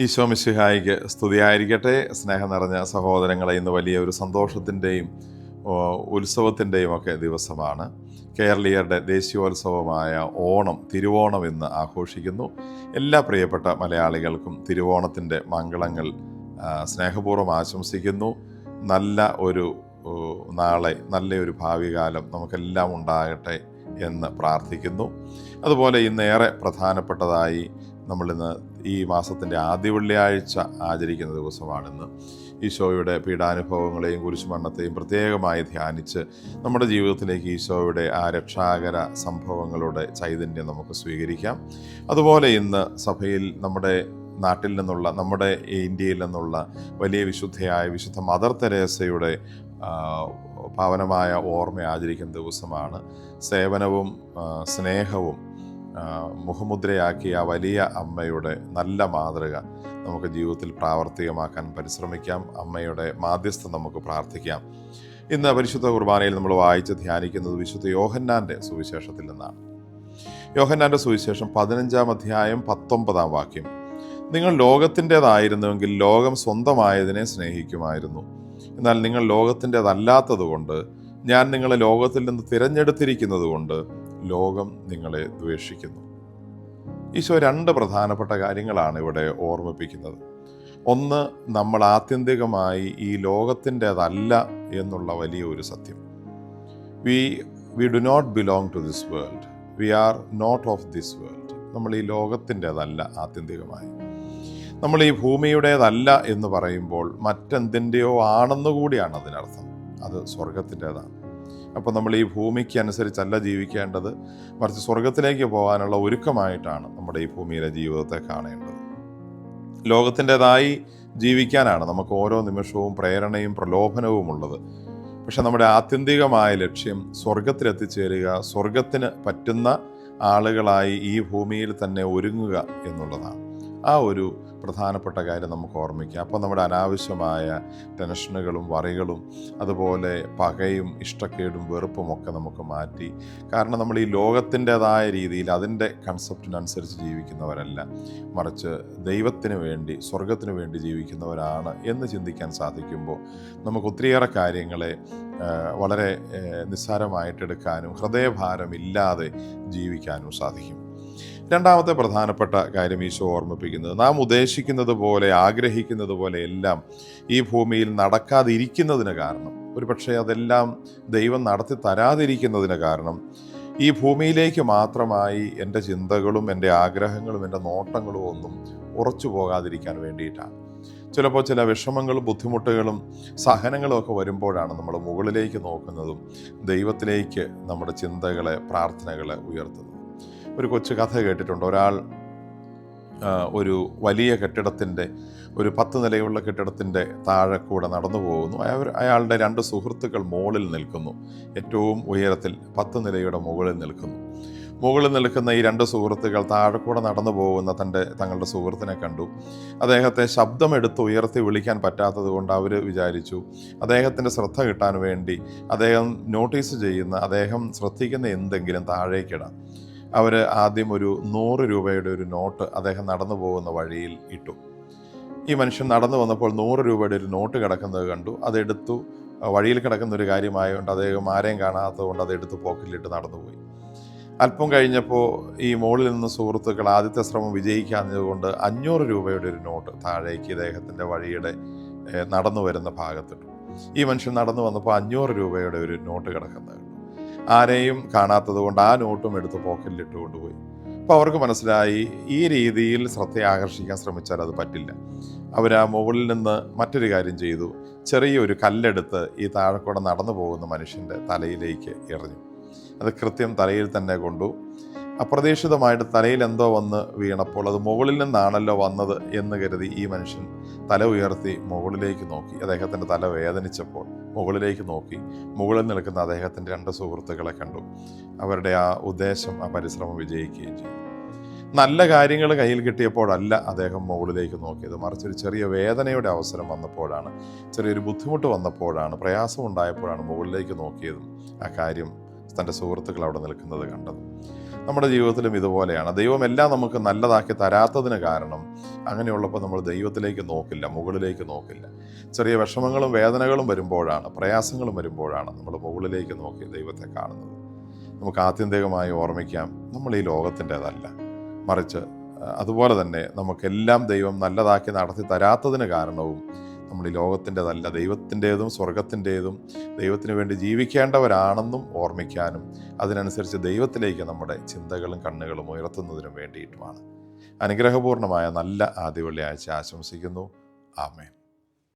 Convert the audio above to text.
ഈശോ മിശിഹായിക്ക് സ്തുതിയായിരിക്കട്ടെ. സ്നേഹം നിറഞ്ഞ സഹോദരങ്ങളെ ഇന്ന് വലിയ ഒരു സന്തോഷത്തിന്റെയും ഉത്സവത്തിന്റെയും ഒക്കെ ദിവസമാണ്. കേരളീയരുടെ ദേശീയോത്സവമായ ഓണം തിരുവോണം ഇന്ന് ആഘോഷിക്കുന്നു. എല്ലാ പ്രിയപ്പെട്ട മലയാളികൾക്കും തിരുവോണത്തിന്റെ മംഗളങ്ങൾ സ്നേഹപൂർവം ആശംസിക്കുന്നു. നല്ല ഒരു നാളെ നല്ലൊരു ഭാവി കാലം നമുക്കെല്ലാം ഉണ്ടാകട്ടെ എന്ന് പ്രാർത്ഥിക്കുന്നു. അതുപോലെ ഇന്ന് ഏറെ പ്രധാനപ്പെട്ടതായി നമ്മളിന്ന് ഈ മാസത്തിന്റെ ആദ്യ വെള്ളിയാഴ്ച ആചരിക്കുന്ന ദിവസമാണെന്ന് ഈശോയുടെ പീഡാനുഭവങ്ങളെയും കുരിശുമരണത്തെയും പ്രത്യേകമായി ധ്യാനിച്ച് നമ്മുടെ ജീവിതത്തിലേക്ക് ഈശോയുടെ ആ രക്ഷാകര സംഭവങ്ങളുടെ ചൈതന്യം നമുക്ക് സ്വീകരിക്കാം. അതുപോലെ ഇന്ന് സഭയിൽ നമ്മുടെ നാട്ടിൽ നിന്നുള്ള നമ്മുടെ ഇന്ത്യയിൽ നിന്നുള്ള വലിയ വിശുദ്ധയായ വിശുദ്ധ മദർ തെരേസയുടെ പാവനമായ ഓർമ്മ ആചരിക്കുന്ന ദിവസമാണ്. സേവനവും സ്നേഹവും മുഖമുദ്രയാക്കിയ ആ വലിയ അമ്മയുടെ നല്ല മാതൃക നമുക്ക് ജീവിതത്തിൽ പ്രാവർത്തികമാക്കാൻ പരിശ്രമിക്കാം. അമ്മയുടെ മാധ്യസ്ഥം നമുക്ക് പ്രാർത്ഥിക്കാം. ഇന്ന് പരിശുദ്ധ കുർബാനയിൽ നമ്മൾ വായിച്ച് ധ്യാനിക്കുന്നത് വിശുദ്ധ യോഹന്നാന്റെ സുവിശേഷത്തിൽ നിന്നാണ്. യോഹന്നാന്റെ സുവിശേഷം പതിനഞ്ചാം അധ്യായം പത്തൊമ്പതാം വാക്യം. നിങ്ങൾ ലോകത്തിന്റെതായിരുന്നുവെങ്കിൽ ലോകം സ്വന്തമായതിനെ സ്നേഹിക്കുമായിരുന്നു. എന്നാൽ നിങ്ങൾ ലോകത്തിന്റെതല്ലാത്തതുകൊണ്ട് ഞാൻ നിങ്ങളെ ലോകത്തിൽ നിന്ന് തിരഞ്ഞെടുത്തിരിക്കുന്നത് കൊണ്ട് ലോകം നിങ്ങളെ ദ്വേഷിക്കുന്നു. ഈശോ രണ്ട് പ്രധാനപ്പെട്ട കാര്യങ്ങളാണ് ഇവിടെ ഓർമ്മിപ്പിക്കുന്നത്. ഒന്ന് നമ്മൾ ആത്യന്തികമായി ഈ ലോകത്തിന്റെതല്ല എന്നുള്ള വലിയ ഒരു സത്യം. We we do not belong to this world we are not of this world നമ്മൾ ഈ ലോകത്തിന്റെതല്ല ആത്യന്തികമായി. നമ്മൾ ഈ ഭൂമിയുടേതല്ല എന്ന് പറയുമ്പോൾ മറ്റെന്തിന്റെയോ ആണെന്നുകൂടിയാണ് അതിനർത്ഥം. അത് സ്വർഗത്തിന്റെതാണ് അപ്പോൾ നമ്മൾ ഈ ഭൂമിക്ക് അനുസരിച്ചല്ല ജീവിക്കേണ്ടത്. മറിച്ച് സ്വർഗത്തിലേക്ക് പോകാനുള്ള ഒരുക്കമായിട്ടാണ് നമ്മുടെ ഈ ഭൂമിയിലെ ജീവിതത്തെ കാണേണ്ടത്. ലോകത്തിന്റെതായി ജീവിക്കാനാണ് നമുക്ക് ഓരോ നിമിഷവും പ്രേരണയും പ്രലോഭനവും ഉള്ളത്. പക്ഷെ നമ്മുടെ ആത്യന്തികമായ ലക്ഷ്യം സ്വർഗത്തിലെത്തിച്ചേരുക സ്വർഗത്തിന് പറ്റുന്ന ആളുകളായി ഈ ഭൂമിയിൽ തന്നെ ഒരുങ്ങുക എന്നുള്ളതാണ്. ആ ഒരു പ്രധാനപ്പെട്ട കാര്യം നമുക്ക് ഓർമ്മിക്കാം. അപ്പോൾ നമ്മുടെ അനാവശ്യമായ ടെൻഷനുകളും വറികളും അതുപോലെ പകയും ഇഷ്ടക്കേടും വെറുപ്പും ഒക്കെ നമുക്ക് മാറ്റി. കാരണം നമ്മൾ ഈ ലോകത്തിന്റെതായ രീതിയിൽ അതിന്റെ കൺസെപ്റ്റിനനുസരിച്ച് ജീവിക്കുന്നവരല്ല. മറിച്ച് ദൈവത്തിന് വേണ്ടി സ്വർഗത്തിന് വേണ്ടി ജീവിക്കുന്നവരാണ് എന്ന് ചിന്തിക്കാൻ സാധിക്കുമ്പോൾ നമുക്ക് ഒത്തിരിയേറെ കാര്യങ്ങളെ വളരെ നിസ്സാരമായിട്ടെടുക്കാനും ഹൃദയഭാരമില്ലാതെ ജീവിക്കാനും സാധിക്കും. രണ്ടാമത്തെ പ്രധാനപ്പെട്ട കാര്യം ഈശോ ഓർമ്മിപ്പിക്കുന്നത്. നാം ഉദ്ദേശിക്കുന്നത് പോലെ ആഗ്രഹിക്കുന്നത് പോലെ എല്ലാം ഈ ഭൂമിയിൽ നടക്കാതിരിക്കുന്നതിന് കാരണം ഒരു പക്ഷേ അതെല്ലാം ദൈവം നടത്തി തരാതിരിക്കുന്നതിന് കാരണം ഈ ഭൂമിയിലേക്ക് മാത്രമായി എന്റെ ചിന്തകളും എന്റെ ആഗ്രഹങ്ങളും എന്റെ നോട്ടങ്ങളും ഒന്നും ഉറച്ചു പോകാതിരിക്കാൻ വേണ്ടിയിട്ടാണ്. ചിലപ്പോൾ ചില വിഷമങ്ങളും ബുദ്ധിമുട്ടുകളും സഹനങ്ങളും ഒക്കെ വരുമ്പോഴാണ് നമ്മൾ മുകളിലേക്ക് നോക്കുന്നതും ദൈവത്തിലേക്ക് നമ്മുടെ ചിന്തകളെ പ്രാർത്ഥനകളെ ഉയർത്തുന്നത്. ഒരു കൊച്ചു കഥ കേട്ടിട്ടുണ്ട്. ഒരാൾ ഒരു വലിയ കെട്ടിടത്തിന്റെ ഒരു പത്ത് നിലയുള്ള കെട്ടിടത്തിന്റെ താഴെ കൂടെ നടന്നു പോകുന്നു. അയാൾ അയാളുടെ രണ്ട് സുഹൃത്തുക്കൾ മുകളിൽ നിൽക്കുന്നു. ഏറ്റവും ഉയരത്തിൽ പത്ത് നിലയുടെ മുകളിൽ നിൽക്കുന്നു. മുകളിൽ നിൽക്കുന്ന ഈ രണ്ട് സുഹൃത്തുക്കൾ താഴെ കൂടെ നടന്നു പോകുന്ന തന്റെ തങ്ങളുടെ സുഹൃത്തിനെ കണ്ടു. അദ്ദേഹത്തെ ശബ്ദമെടുത്ത് ഉയർത്തി വിളിക്കാൻ പറ്റാത്തത് കൊണ്ട് അവർ വിചാരിച്ചു അദ്ദേഹത്തിന്റെ ശ്രദ്ധ കിട്ടാൻ വേണ്ടി അദ്ദേഹം നോട്ടീസ് ചെയ്യുന്ന അദ്ദേഹം ശ്രദ്ധിക്കുന്ന എന്തെങ്കിലും താഴേക്കിടാം. അവർ ആദ്യം ഒരു നൂറ് രൂപയുടെ ഒരു നോട്ട് അദ്ദേഹം നടന്നു പോകുന്ന വഴിയിൽ ഇട്ടു. ഈ മനുഷ്യൻ നടന്നു വന്നപ്പോൾ നൂറ് രൂപയുടെ ഒരു നോട്ട് കിടക്കുന്നത് കണ്ടു. അതെടുത്തു വഴിയിൽ കിടക്കുന്ന ഒരു കാര്യമായതുകൊണ്ട് അദ്ദേഹം ആരെയും കാണാത്തതുകൊണ്ട് അതെടുത്ത് പോക്കറ്റിലിട്ട് നടന്നുപോയി അല്പം കഴിഞ്ഞപ്പോൾ ഈ മുകളിൽ നിന്ന് സുഹൃത്തുക്കൾ ആദ്യത്തെ ശ്രമം വിജയിക്കാഞ്ഞതുകൊണ്ട് അഞ്ഞൂറ് രൂപയുടെ ഒരു നോട്ട് താഴേക്ക് ഇദ്ദേഹത്തിന്റെ വഴിയുടെ നടന്നു വരുന്ന ഭാഗത്തിട്ടു. ഈ മനുഷ്യൻ നടന്നു വന്നപ്പോൾ അഞ്ഞൂറ് രൂപയുടെ ഒരു നോട്ട് കിടക്കുന്നത് ആരെയും കാണാത്തത് കൊണ്ട് ആ നോട്ടും എടുത്ത് പോക്കറ്റിലിട്ട് കൊണ്ടുപോയി. അപ്പോൾ അവർക്ക് മനസ്സിലായി ഈ രീതിയിൽ ശ്രദ്ധ ആകർഷിക്കാൻ ശ്രമിച്ചാൽ അത് പറ്റില്ല. അവർ ആ മുകളിൽ നിന്ന് മറ്റൊരു കാര്യം ചെയ്തു. ചെറിയൊരു കല്ലെടുത്ത് ഈ താഴെക്കൂടെ നടന്നു പോകുന്ന മനുഷ്യന്റെ തലയിലേക്ക് എറിഞ്ഞു. അത് കൃത്യം തലയിൽ തന്നെ കൊണ്ടു. അപ്രതീക്ഷിതമായിട്ട് തലയിൽ എന്തോ വന്ന് വീണപ്പോൾ അത് മുകളിൽ നിന്നാണല്ലോ വന്നത് എന്ന് കരുതി ഈ മനുഷ്യൻ തല ഉയർത്തി മുകളിലേക്ക് നോക്കി. അദ്ദേഹത്തിന്റെ തല വേദനിച്ചപ്പോൾ മുകളിലേക്ക് നോക്കി. മുകളിൽ നിൽക്കുന്ന അദ്ദേഹത്തിന്റെ രണ്ട് സുഹൃത്തുക്കളെ കണ്ടു. അവരുടെ ആ ഉദ്ദേശം ആ പരിശ്രമം വിജയിക്കുകയും ചെയ്തു. നല്ല കാര്യങ്ങൾ കയ്യിൽ കിട്ടിയപ്പോഴല്ല അദ്ദേഹം മുകളിലേക്ക് നോക്കിയത്. മറിച്ച് ഒരു ചെറിയ വേദനയുടെ അവസരം വന്നപ്പോഴാണ് ചെറിയൊരു ബുദ്ധിമുട്ട് വന്നപ്പോഴാണ് പ്രയാസം ഉണ്ടായപ്പോഴാണ് മുകളിലേക്ക് നോക്കിയതും ആ കാര്യം തന്റെ സുഹൃത്തുക്കൾ അവിടെ നിൽക്കുന്നത് കണ്ടത്. നമ്മുടെ ജീവിതത്തിലും ഇതുപോലെയാണ്. ദൈവം എല്ലാം നമുക്ക് നല്ലതാക്കി തരാത്തതിന് കാരണം അങ്ങനെയുള്ളപ്പോൾ നമ്മൾ ദൈവത്തിലേക്ക് നോക്കില്ല മുകളിലേക്ക് നോക്കില്ല. ചെറിയ വിഷമങ്ങളും വേദനകളും വരുമ്പോഴാണ് പ്രയാസങ്ങളും വരുമ്പോഴാണ് നമ്മൾ മുകളിലേക്ക് നോക്കി ദൈവത്തെ കാണുന്നത്. നമുക്ക് ആത്യന്തികമായി ഓർമ്മിക്കാം നമ്മൾ ഈ ലോകത്തിന്റെതല്ല. മറിച്ച് അതുപോലെ തന്നെ നമുക്കെല്ലാം ദൈവം നല്ലതാക്കി നടത്തി തരാത്തതിന് കാരണവും നമ്മൾ ഈ ലോകത്തിന്റെതല്ല ദൈവത്തിന്റെതും സ്വർഗത്തിന്റെതും ദൈവത്തിന് വേണ്ടി ജീവിക്കേണ്ടവരാണെന്നും ഓർമ്മിക്കാനും അതിനനുസരിച്ച് ദൈവത്തിലേക്ക് നമ്മുടെ ചിന്തകളും കണ്ണുകളും ഉയർത്തുന്നതിനും വേണ്ടിയിട്ടുമാണ്. അനുഗ്രഹപൂർണമായ നല്ല ആദ്യ വെള്ളിയാഴ്ച ആശംസിക്കുന്നു. ആമേൻ.